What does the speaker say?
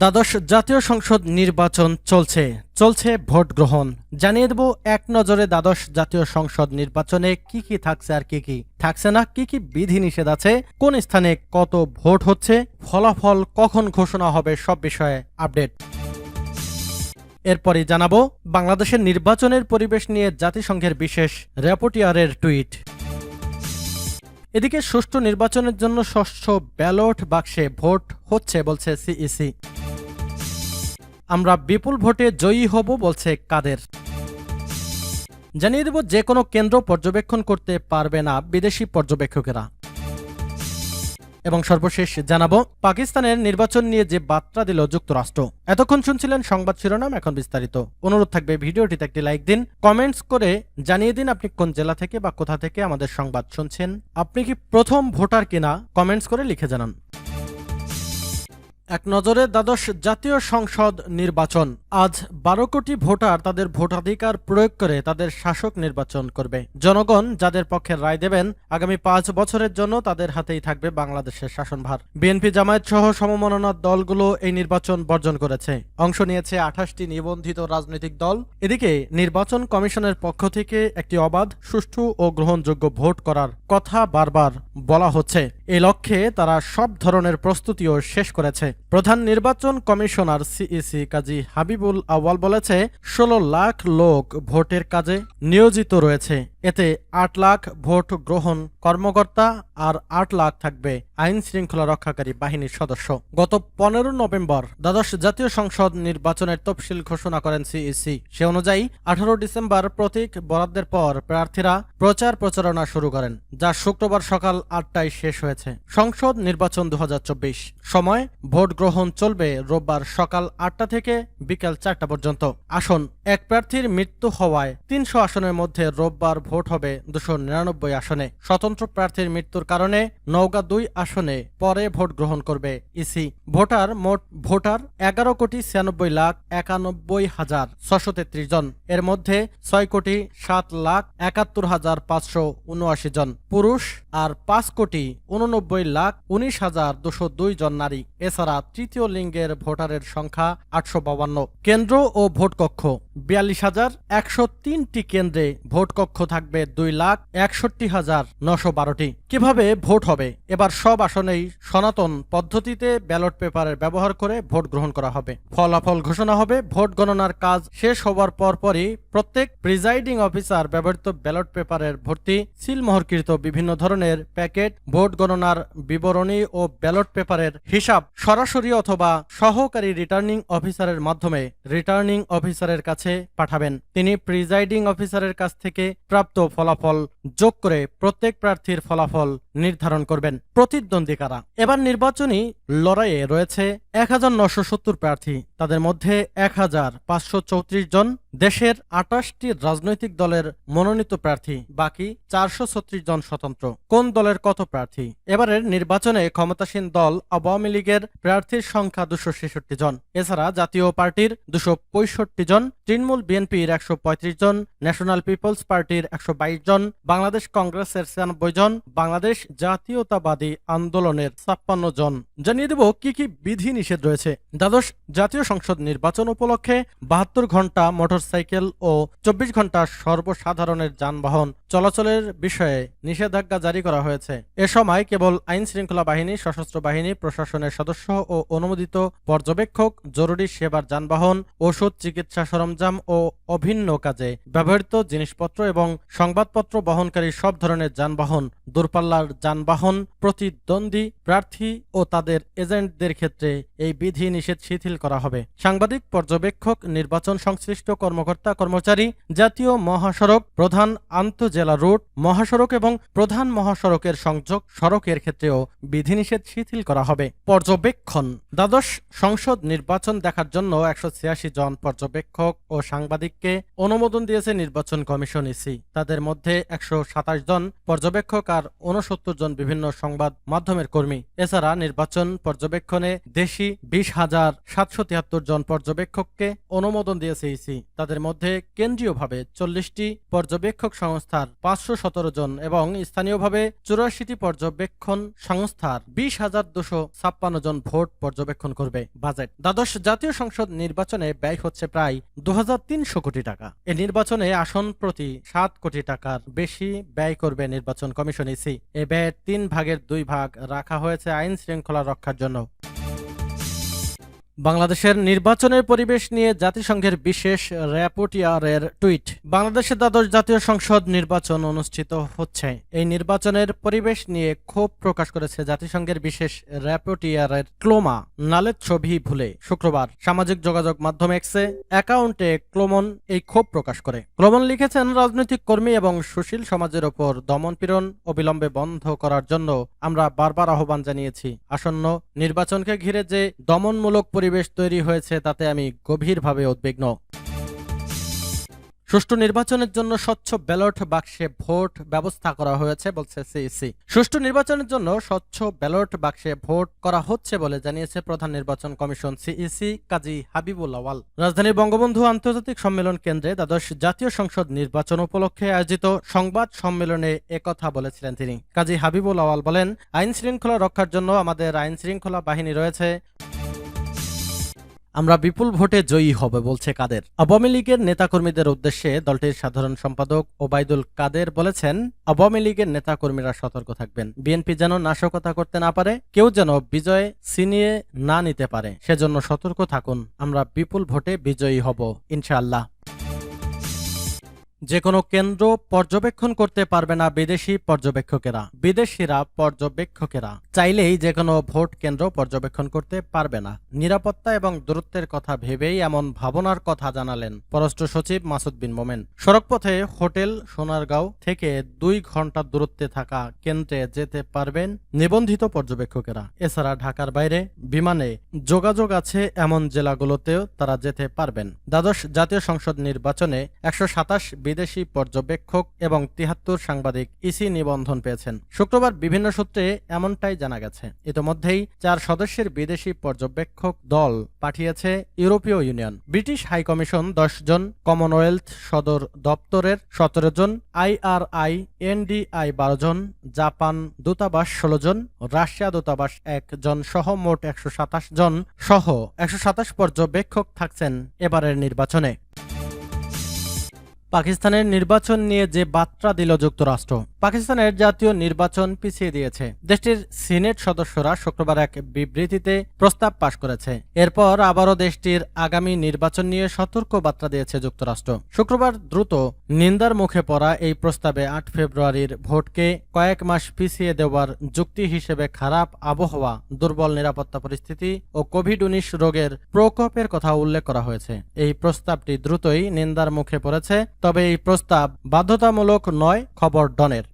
দ্বাদশ জাতীয় সংসদ নির্বাচন চলছে। চলছে ভোট গ্রহণ। জানিয়ে দেব, এক নজরে দ্বাদশ জাতীয় সংসদ নির্বাচনে কি কি থাকছে আর কি কি থাকছে না, কি কি বিধি নিষেধ আছে, কোন স্থানে কত ভোট হচ্ছে, ফলাফল কখন ঘোষণা হবে, সব বিষয়ে আপডেট। এরপরই জানাব, বাংলাদেশের নির্বাচনের পরিবেশ নিয়ে জাতিসংঘের বিশেষ রেপোর্টিয়ারের টুইট। এদিকে সুষ্ঠু নির্বাচনের জন্য ষষ্ঠ ব্যালট বাক্সে ভোট হচ্ছে, বলছে সিইসি। আমরা বিপুল ভোটে জয়ী হব বলছে কাদের। জানিয়ে দেব যে কোনো কেন্দ্র পর্যবেক্ষণ করতে পারবে না বিদেশি পর্যবেক্ষকেরা। এবং সর্বশেষ জানাব, পাকিস্তানের নির্বাচন নিয়ে যে বার্তা দিল যুক্তরাষ্ট্র। এতক্ষণ শুনছিলেন সংবাদ শিরোনাম, এখন বিস্তারিত। অনুরোধ থাকবে ভিডিওটিতে একটি লাইক দিন, কমেন্টস করে জানিয়ে দিন আপনি কোন জেলা থেকে বা কোথা থেকে আমাদের সংবাদ শুনছেন। আপনি কি প্রথম ভোটার কিনা, কমেন্টস করে লিখে জানান। এক নজরে দ্বাদশ জাতীয় সংসদ নির্বাচন। আজ বারো কোটি ভোটার তাদের ভোটাধিকার প্রয়োগ করে তাদের শাসক নির্বাচন করবে। জনগণ যাদের পক্ষে রায় দেবেন, আগামী পাঁচ বছরের জন্য তাদের হাতেই থাকবে বাংলাদেশের শাসনভার। বিএনপি জামায়াত সহ সমমননার দলগুলো এই নির্বাচন বর্জন করেছে। অংশ নিয়েছে আঠাশটি নিবন্ধিত রাজনৈতিক দল। এদিকে নির্বাচন কমিশনের পক্ষ থেকে একটি অবাধ, সুষ্ঠু ও গ্রহণযোগ্য ভোট করার কথা বারবার বলা হচ্ছে। এই লক্ষ্যে তারা সব ধরনের প্রস্তুতিও শেষ করেছে। প্রধান নির্বাচন কমিশনার সিইসি কাজী হাবিবুল আওয়াল বলেছে, ষোলো লাখ লোক ভোটের কাজে নিয়োজিত রয়েছে। এতে আট লাখ ভোট গ্রহণ কর্মকর্তা আর আট লাখ থাকবে আইন শৃঙ্খলা রক্ষাকারী বাহিনীর সদস্য। গত পনেরো নভেম্বর দ্বাদশ জাতীয় সংসদ নির্বাচনের তফসিল ঘোষণা করেন সিইসি। সে অনুযায়ী আঠারো ডিসেম্বর প্রতীক বরাদ্দের পর প্রার্থীরা প্রচার প্রচারণা শুরু করেন, যা শুক্রবার সকাল আটটায় শেষ হয়েছে। সংসদ নির্বাচন দু হাজার চব্বিশ। সময়, ভোট গ্রহণ চলবে রোববার সকাল আটটা থেকে বিকেল চারটা পর্যন্ত। আসন, এক প্রার্থীর মৃত্যু হওয়ায় তিনশো আসনের মধ্যে রোববার ভোট হবে দুশো নিরানব্বই আসনে। স্বতন্ত্র প্রার্থীর মৃত্যুর কারণে নওগাঁ দুই আসনে পরে ভোট গ্রহণ করবে ইসি। ভোটার মোট ভোটার এগারো কোটি ছিয়ানব্বই লাখ একানব্বই হাজার ছশো তেত্রিশ জন। এর মধ্যে ছয় কোটি সাত লাখ একাত্তর হাজার পাঁচশো উনআশি জন। পুরুষ আর পাঁচ কোটি উননব্বই লাখ উনিশ হাজার দুশো দুই জন নারী। এছাড়া তৃতীয় লিঙ্গের ভোটারের সংখ্যা আটশো বাউান্ন কেন্দ্র ও ভোটকক্ষ। বিয়াল্লিশ হাজার একশো তিনটি কেন্দ্রে ভোট কক্ষ থাকবে দুই লাখ একষট্টি হাজার নশো বারোটি। কীভাবে ভোট হবে? এবার সব আসনেই সনাতন পদ্ধতিতে ব্যালট পেপারের ব্যবহার করে ভোট গ্রহণ করা হবে। ফলাফল ঘোষণা হবে, ভোট গণনার কাজ শেষ হবার পরপরই প্রত্যেক প্রিজাইডিং অফিসার ব্যবহৃত ব্যালট পেপারের ভর্তি, সিলমোহরকৃত বিভিন্ন ধরনের প্যাকেট, ভোট গণনার বিবরণী ও ব্যালট পেপারের হিসাব সরাসরি অথবা সহকারী রিটার্নিং অফিসারের মাধ্যমে রিটার্নিং অফিসারের কাছে পাঠাবেন। তিনি প্রিজাইডিং অফিসারের কাছ থেকে প্রাপ্ত ফলাফল যোগ করে প্রত্যেক প্রার্থীর ফলাফল নির্ধারণ করবেন প্রতিদ্বন্দ্বী কারা এবার নির্বাচনী লড়াইয়ে রয়েছে এক হাজার নশো সত্তর প্রার্থী। তাদের মধ্যে এক হাজার পাঁচশো চৌত্রিশ জন দেশের আটাশটি রাজনৈতিক দলের মনোনীত প্রার্থী, বাকি চারশো ছত্রিশ জন স্বতন্ত্র। কোন দলের কত প্রার্থী? এবারের নির্বাচনে ক্ষমতাসীন দল আওয়ামী লীগের প্রার্থীর সংখ্যা দুশো ছেষট্টি জন। এছাড়া জাতীয় পার্টির দুশো পঁয়ষট্টি জন, তৃণমূল বিএনপির একশো পঁয়ত্রিশ জন, ন্যাশনাল পিপলস পার্টির একশো বাইশ জন বাংলাদেশ কংগ্রেসের ছিয়ানব্বই জন, বাংলাদেশ জাতীয়তাবাদী আন্দোলনের ছাপ্পান্ন জন। জানিয়ে দেব কি কি বিধি নিষেধ রয়েছে। দ্বাদশ, জাতীয় সংসদ নির্বাচন উপলক্ষে বাহাত্তর ঘণ্টা মোটরসাইকেল ও চব্বিশ ঘণ্টা সর্বসাধারণের যানবাহন চলাচলের বিষয়ে নিষেধাজ্ঞা জারি করা হয়েছে। এ সময় কেবল আইন শৃঙ্খলা বাহিনী, সশস্ত্র বাহিনী, প্রশাসনের সদস্য ও অনুমোদিত পর্যবেক্ষক, জরুরি সেবার যানবাহন, ওষুধ, চিকিৎসা সরঞ্জাম ও অভিন্ন কাজে ব্যবহৃত জিনিসপত্র এবং সংবাদপত্র বহনকারী সব ধরনের যানবাহন, দূরপাল্লার যানবাহন, প্রতিদ্বন্দ্বী প্রার্থী ও তাদের এজেন্টদের ক্ষেত্রে এই বিধি নিষেধ শিথিল করা হবে। সাংবাদিক, পর্যবেক্ষক, নির্বাচন সংশ্লিষ্ট কর্মকর্তা, কর্মচারী, জাতীয় মহাসড়ক, প্রধান আন্তজেলা রুট মহাসড়ক এবং প্রধান মহাসড়কের সংযোগ সড়কের ক্ষেত্রেও বিধিনিষেধ শিথিল করা হবে। পর্যবেক্ষণ। দ্বাদশ সংসদ নির্বাচন দেখার জন্য একশো ছিয়াশি জন পর্যবেক্ষক ও সাংবাদিককে অনুমোদন দিয়েছে নির্বাচন কমিশন ইসি। তাদের মধ্যে একশো একশো সাতাশ জন পর্যবেক্ষক আর উনসত্তর জন বিভিন্ন সংবাদ মাধ্যমের কর্মী। এছাড়া নির্বাচন পর্যবেক্ষণে দেশি বিশ হাজার সাতশো তিয়াত্তর জন পর্যবেক্ষককে অনুমোদন দিয়েছে ইসি। তাদের মধ্যে কেন্দ্রীয়ভাবে চল্লিশটি পর্যবেক্ষক সংস্থার পাঁচশো সতেরো জন এবং স্থানীয়ভাবে চুরাশিটি পর্যবেক্ষণ সংস্থার বিশ হাজার দুশো ছাপ্পান্ন জন ভোট পর্যবেক্ষণ করবে বাজেট। দ্বাদশ জাতীয় সংসদ নির্বাচনে ব্যয় হচ্ছে প্রায় দু হাজার তিনশো কোটি টাকা। এ নির্বাচনে আসন প্রতি সাত কোটি টাকার বেশি ব্যয় করবে নির্বাচন কমিশন ইসি। এ ব্যয়ের তিন ভাগের দুই ভাগ রাখা হয়েছে আইন শৃঙ্খলা রক্ষার জন্য। বাংলাদেশের নির্বাচনের পরিবেশ নিয়ে জাতিসংঘের বিশেষ র্যাপোর্টিয়ারের টুইট। বাংলাদেশের দ্বাদশ জাতীয় সংসদ নির্বাচন অনুষ্ঠিত হচ্ছে। এই নির্বাচনের পরিবেশ নিয়ে ক্ষোভ প্রকাশ করেছে জাতিসংঘের বিশেষ র্যাপোর্টিয়ারের ক্লোমা, নালের ছবি ভুলে। শুক্রবার সামাজিক যোগাযোগ মাধ্যম এক্সে অ্যাকাউন্টে ক্লোমন এই ক্ষোভ প্রকাশ করে। ক্লোমন লিখেছেন, রাজনৈতিক কর্মী এবং সুশীল সমাজের ওপর দমনপীড়ন অবিলম্বে বন্ধ করার জন্য আমরা বারবার আহ্বান জানিয়েছি। আসন্ন নির্বাচনকে ঘিরে যে দমনমূলক পরিবেশ তৈরি হয়েছে, তাতে আমি গভীরভাবে উদ্বিগ্ন। সুষ্ঠু নির্বাচনের জন্য স্বচ্ছ ব্যালট বাক্সে ভোট ব্যবস্থা করা হয়েছে, বলছে সিইসি সুষ্ঠু নির্বাচনের জন্য স্বচ্ছ ব্যালট বাক্সে ভোট করা হচ্ছে বলে জানিয়েছে প্রধান নির্বাচন কমিশন সিইসি কাজী হাবিবুল আওয়াল রাজধানীর বঙ্গবন্ধু আন্তর্জাতিক সম্মেলন কেন্দ্রে দ্বাদশ জাতীয় সংসদ নির্বাচন উপলক্ষে আয়োজিত সংবাদ সম্মেলনে একথা বলেছিলেন তিনি। কাজী হাবিবুল আওয়াল বলেন আইন শৃঙ্খলা রক্ষার জন্য আমাদের আইন শৃঙ্খলা বাহিনী রয়েছে। আমরা বিপুল ভোটে জয়ী হবে, বলছে কাদের। আওয়ামী লীগের নেতাকর্মীদের উদ্দেশ্যে দলটির সাধারণ সম্পাদক ওবায়দুল কাদের বলেছেন, আওয়ামী লীগের নেতাকর্মীরা সতর্ক থাকবেন। বিএনপি যেন নাশকতা করতে না পারে, কেউ যেন বিজয় ছিনিয়ে না নিতে পারে। সেজন্য সতর্ক থাকুন, আমরা বিপুল ভোটে বিজয়ী হব, ইনশাআল্লাহ। যে কোনো কেন্দ্র পর্যবেক্ষণ করতে পারবে না বিদেশি পর্যবেক্ষকেরা। বিদেশিরা পর্যবেক্ষকেরা। চাইলেই যে কোনো ভোট কেন্দ্র পর্যবেক্ষণ করতে পারবে না। নিরাপত্তা এবং দূরত্বের কথা ভেবেই এমন ভাবনার কথা জানালেন পররাষ্ট্র সচিব মাসুদ বিন মোমেন। সড়কপথে হোটেল সোনারগাঁও থেকে দুই ঘণ্টা দূরত্বে থাকা কেন্দ্রে যেতে পারবেন নিবন্ধিত পর্যবেক্ষকেরা। এছাড়া ঢাকার বাইরে বিমানে যোগাযোগ আছে এমন জেলাগুলোতেও তারা যেতে পারবেন। দ্বাদশ জাতীয় সংসদ নির্বাচনে একশো সাতাশ বিদেশি পর্যবেক্ষক এবং তিহাত্তর সাংবাদিক ইসি নিবন্ধন পেয়েছেন। শুক্রবার বিভিন্ন সূত্রে এমনটাই জানা গেছে। ইতোমধ্যেই চার সদস্যের বিদেশি পর্যবেক্ষক দল পাঠিয়েছে ইউরোপীয় ইউনিয়ন। ব্রিটিশ হাইকমিশন দশ জন, কমনওয়েলথ সদর দপ্তরের সতেরো জন আইআরআই এনডিআই বারো জন, জাপান দূতাবাস ষোলো জন, রাশিয়া দূতাবাস এক জন সহ মোট একশো সাতাশ জন সহ একশো সাতাশ পর্যবেক্ষক থাকছেন এবারের নির্বাচনে। পাকিস্তানের নির্বাচন নিয়ে যে বার্তা দিল যুক্তরাষ্ট্র পাকিস্তানের জাতীয় নির্বাচন পিছিয়ে দিয়েছে। দেশটির সিনেট সদস্যরা শুক্রবার এক বিবৃতিতে প্রস্তাব পাশ করেছে। এরপর আবারও দেশটির আগামী নির্বাচন নিয়ে সতর্ক বার্তা দিয়েছে যুক্তরাষ্ট্র। শুক্রবার দ্রুত নিন্দার মুখে পড়া এই প্রস্তাবে আট ফেব্রুয়ারির ভোটকে কয়েক মাস পিছিয়ে দেওয়ার যুক্তি হিসেবে খারাপ আবহাওয়া, দুর্বল নিরাপত্তা পরিস্থিতি ও কোভিড উনিশ রোগের প্রকোপের কথা উল্লেখ করা হয়েছে। এই প্রস্তাবটি দ্রুতই নিন্দার মুখে পড়েছে, তবে এই প্রস্তাব বাধ্যতামূলক নয়, খবর ডনের।